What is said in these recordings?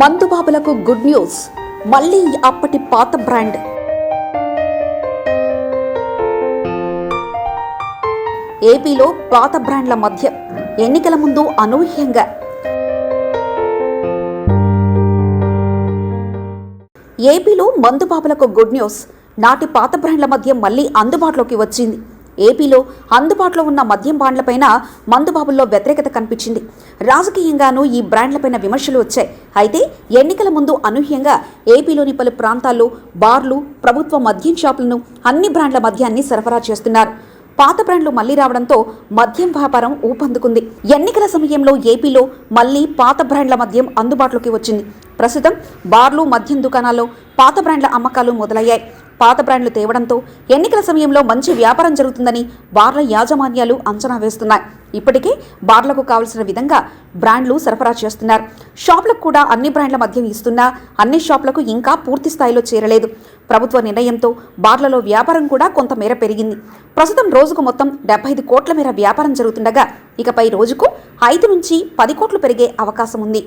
మందుబాబులకు good news. మళ్ళీ అప్పటి పాత బ్రాండ్. ఏపీలో పాత బ్రాండ్ల మధ్య ఎన్నికల ముందు అనూహ్యంగా. ఏపీలో మందుబాబులకు గుడ్ న్యూస్. నాటి పాత బ్రాండ్ల మధ్య మళ్ళీ అందుబాటులోకి వచ్చింది. ఏపీలో అందుబాటులో ఉన్న మద్యం బాండ్లపైన మందుబాబుల్లో వ్యతిరేకత కనిపించింది. రాజకీయంగానూ ఈ బ్రాండ్లపైన విమర్శలు వచ్చాయి. అయితే ఎన్నికల ముందు అనూహ్యంగా ఏపీలోని పలు ప్రాంతాల్లో బార్లు ప్రభుత్వ మద్యం షాపులను అన్ని బ్రాండ్ల మద్యాన్ని సరఫరా చేస్తున్నారు. పాత బ్రాండ్లు మళ్ళీ రావడంతో మద్యం వ్యాపారం ఊపందుకుంది. ఎన్నికల సమయంలో ఏపీలో మళ్ళీ పాత బ్రాండ్ల మద్యం అందుబాటులోకి వచ్చింది. ప్రస్తుతం బార్లు మద్యం దుకాణాల్లో పాత బ్రాండ్ల అమ్మకాలు మొదలయ్యాయి. పాత బ్రాండ్లు తేవడంతో ఎన్నికల సమయంలో మంచి వ్యాపారం జరుగుతుందని బార్ల యాజమాన్యాలు అంచనా వేస్తున్నాయి. ఇప్పటికే బార్లకు కావలసిన విధంగా బ్రాండ్లు సరఫరా చేస్తున్నారు. షాపులకు కూడా అన్ని బ్రాండ్ల మద్యం ఇస్తున్నా అన్ని షాపులకు ఇంకా పూర్తి స్థాయిలో చేరలేదు. ప్రభుత్వ నిర్ణయంతో బార్లలో వ్యాపారం కూడా కొంతమేర పెరిగింది. ప్రస్తుతం రోజుకు మొత్తం డెబ్బై ఐదు కోట్ల మేర వ్యాపారం జరుగుతుండగా ఇకపై రోజుకు ఐదు నుంచి పది కోట్లు పెరిగే అవకాశం ఉంది.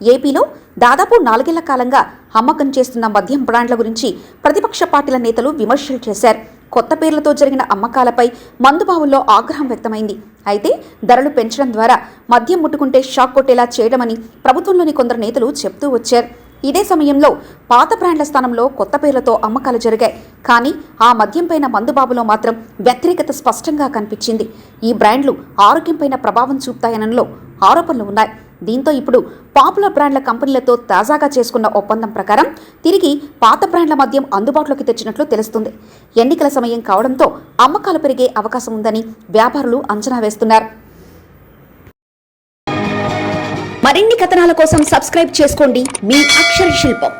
ఏపీలో దాదాపు నాలుగేళ్ళ కాలంగా అమ్మకం చేస్తున్న మద్యం బ్రాండ్ల గురించి ప్రతిపక్ష పార్టీల నేతలు విమర్శలు చేశారు. కొత్త పేర్లతో జరిగిన అమ్మకాలపై మందుబావుల్లో ఆగ్రహం వ్యక్తమైంది. అయితే ధరలు పెంచడం ద్వారా మద్యం ముట్టుకుంటే షాక్ కొట్టేలా చేయడమని ప్రభుత్వంలోని కొందరు నేతలు చెప్తూ వచ్చారు. ఇదే సమయంలో పాత బ్రాండ్ల స్థానంలో కొత్త పేర్లతో అమ్మకాలు జరిగాయి. కానీ ఆ మద్యంపైన మందుబాబులో మాత్రం వ్యతిరేకత స్పష్టంగా కనిపించింది. ఈ బ్రాండ్లు ఆరోగ్యంపైన ప్రభావం చూపుతాయనలో ఆరోపణలు ఉన్నాయి. దీంతో ఇప్పుడు పాపులర్ బ్రాండ్ల కంపెనీలతో తాజాగా చేసుకున్న ఒప్పందం ప్రకారం తిరిగి పాత బ్రాండ్ల మద్యం అందుబాటులోకి తెచ్చినట్లు తెలుస్తుంది. ఎన్నికల సమయం కావడంతో అమ్మకాలు పెరిగే అవకాశం ఉందని వ్యాపారులు అంచనా వేస్తున్నారు. మరిన్ని కథనాల కోసం సబ్స్క్రైబ్ చేసుకోండి. మీ అక్షర శిల్పం.